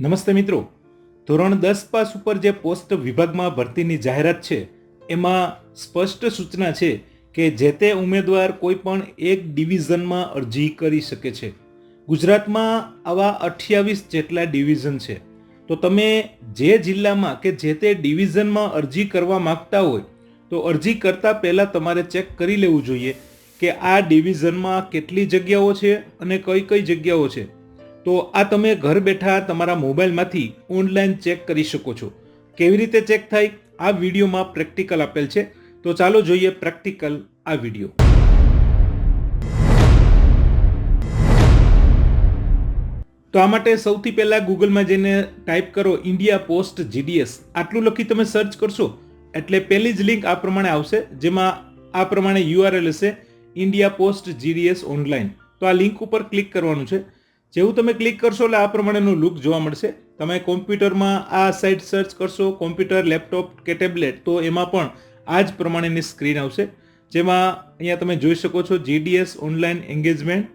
નમસ્તે મિત્રો. ધોરણ દસ પાસ ઉપર જે પોસ્ટ વિભાગમાં ભરતીની જાહેરાત છે, એમાં સ્પષ્ટ સૂચના છે કે જે તે ઉમેદવાર કોઈ પણ એક ડિવિઝનમાં અરજી કરી શકે છે. ગુજરાતમાં આવા અઠ્યાવીસ જેટલા ડિવિઝન છે. તો તમે જે જિલ્લામાં કે જે તે ડિવિઝનમાં અરજી કરવા માંગતા હોય, તો અરજી કરતાં પહેલાં તમારે ચેક કરી લેવું જોઈએ કે આ ડિવિઝનમાં કેટલી જગ્યાઓ છે અને કઈ કઈ જગ્યાઓ છે. તો આ તમે ઘર બેઠા તમારા મોબાઈલમાંથી ઓનલાઈન ચેક કરી શકો છો. કેવી રીતે ચેક થાય? આ વિડીયોમાં પ્રેક્ટિકલ આપેલ છે. તો ચાલો જોઈએ પ્રેક્ટિકલ આ વીડિયો. તો આ માટે સૌથી પહેલાં ગૂગલમાં જઈને ટાઈપ કરો ઇન્ડિયા પોસ્ટ જીડીએસ. આટલું લખી તમે સર્ચ કરશો એટલે પહેલી જ લિંક આ પ્રમાણે આવશે, જેમાં આ પ્રમાણે યુઆરએલ હશે, ઇન્ડિયા પોસ્ટ જીડીએસ ઓનલાઈન. તો આ લિંક ઉપર ક્લિક કરવાનું છે. જેવું તમે ક્લિક કરશો એટલે આ પ્રમાણેનું લુક જોવા મળશે. તમે કોમ્પ્યુટરમાં આ સાઇટ સર્ચ કરશો કોમ્પ્યુટર લેપટોપ કે ટેબ્લેટ તો એમાં પણ આ જ પ્રમાણેની સ્ક્રીન આવશે. જેમાં અહીંયા તમે જોઈ શકો છો જીડીએસ ઓનલાઈન એન્ગેજમેન્ટ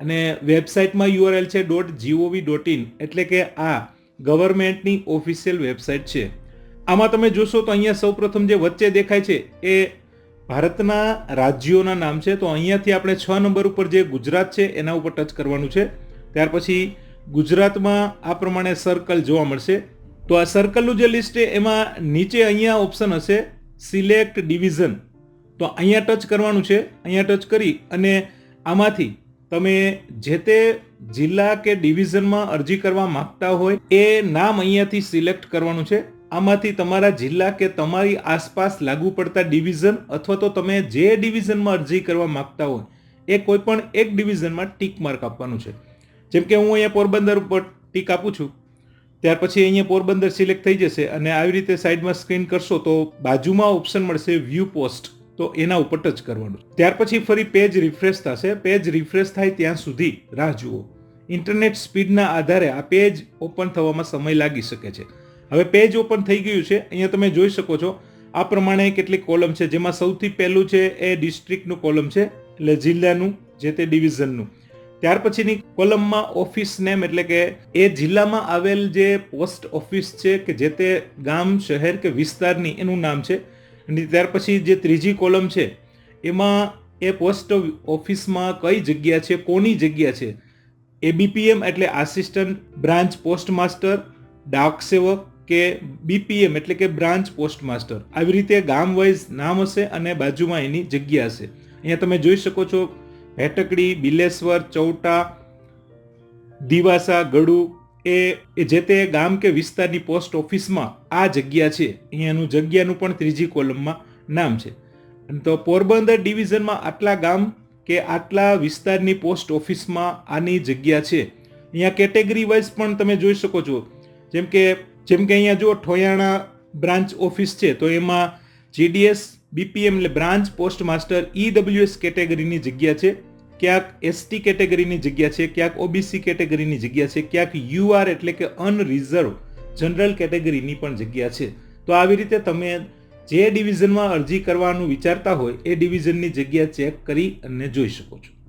અને વેબસાઇટમાં યુઆરએલ છે. ડોટ જીઓવી ડોટ ઇન એટલે કે આ ગવર્મેન્ટની ઓફિશિયલ વેબસાઇટ છે. આમાં તમે જોશો તો અહીંયા સૌપ્રથમ જે વચ્ચે દેખાય છે એ ભારતના રાજ્યોના નામ છે. તો અહીંયાથી આપણે છ નંબર ઉપર જે ગુજરાત છે એના ઉપર ટચ કરવાનું છે. ત્યાર પછી ગુજરાતમાં આ પ્રમાણે સર્કલ જોવા મળશે. તો આ સર્કલનું જે લિસ્ટ છે, એમાં નીચે અહીંયા ઓપ્શન હશે સિલેક્ટ ડિવિઝન તો અહીંયા ટચ કરવાનું છે, અહીંયા ટચ કરી અને આમાંથી તમે જે તે જિલ્લા કે ડિવિઝનમાં અરજી કરવા માંગતા હોય, એ નામ અહીંયાથી સિલેક્ટ કરવાનું છે. આમાંથી તમારા જિલ્લા કે તમારી આસપાસ લાગુ પડતા ડિવિઝન અથવા તો તમે જે ડિવિઝનમાં અરજી કરવા માંગતા હોય, એ કોઈ પણ એક ડિવિઝનમાં ટીક માર્ક આપવાનું છે. જેમ કે હું અહીંયા પોરબંદર ઉપર ટીક આપું છું, ત્યાર પછી અહીંયા પોરબંદર સિલેક્ટ થઈ જશે અને આવી રીતે સાઈડમાં સ્ક્રીન કરશો તો બાજુમાં ઓપ્શન મળશે વ્યૂ પોસ્ટ, તો એના ઉપર ટચ કરવાનું. ત્યાર પછી ફરી પેજ રિફ્રેશ થશે, પેજ રિફ્રેશ થાય ત્યાં સુધી રાહ જુઓ. ઇન્ટરનેટ સ્પીડના આધારે આ પેજ ઓપન થવામાં સમય લાગી શકે છે. હવે પેજ ઓપન થઈ ગયું છે, અહીંયા તમે જોઈ શકો છો, આ પ્રમાણે કેટલીક કોલમ છે, જેમાં સૌથી પહેલું છે એ ડિસ્ટ્રિક્ટનું કોલમ છે, એટલે જિલ્લાનું, જે તે ડિવિઝનનું. ત્યાર પછીની કોલમમાં ઓફિસ નેમ એટલે કે એ જિલ્લામાં આવેલ જે પોસ્ટ ઓફિસ છે કે જે તે ગામ, શહેર કે વિસ્તારની એનું નામ છે. અને ત્યાર પછી જે ત્રીજી કોલમ છે, એમાં એ પોસ્ટ ઓફિસમાં કઈ જગ્યા છે, કોની જગ્યા છે? એબીપીએમ એટલે આસિસ્ટન્ટ બ્રાન્ચ પોસ્ટ માસ્ટર ડાક સેવક કે બીપીએમ એટલે કે બ્રાન્ચ પોસ્ટ માસ્ટર આવી રીતે ગામ વાઇઝ નામ હશે અને બાજુમાં એની જગ્યા હશે. અહીંયા તમે જોઈ શકો છો ભેટકડી, બિલેશ્વર, ચૌટા, દિવાસા, ગડુ એ જે તે ગામ કે વિસ્તારની પોસ્ટ ઓફિસમાં આ જગ્યા છે. અહીંયાનું જગ્યાનું પણ ત્રીજી કોલમમાં નામ છે. તો પોરબંદર ડિવિઝનમાં આટલા ગામ કે આટલા વિસ્તારની પોસ્ટ ઓફિસમાં આની જગ્યા છે. અહીંયા કેટેગરી વાઇઝ પણ તમે જોઈ શકો છો. જેમ કે જેમ કે અહીંયા જો ઠોયાણા બ્રાન્ચ ઓફિસ છે, તો એમાં જીડીએસ બીપીએમ એટલે બ્રાન્ચ પોસ્ટ માસ્ટર ઈડબ્લ્યુએસ કેટેગરીની જગ્યા છે, ક્યાંક એસટી કેટેગરીની જગ્યા છે, ક્યાંક ઓબીસી કેટેગરીની જગ્યા છે, ક્યાંક યુઆર એટલે કે અનરિઝર્વ જનરલ કેટેગરીની પણ જગ્યા છે. તો આવી રીતે તમે જે ડિવિઝનમાં અરજી કરવાનું વિચારતા હોય એ ડિવિઝનની જગ્યા ચેક કરી અને જોઈ શકો છો.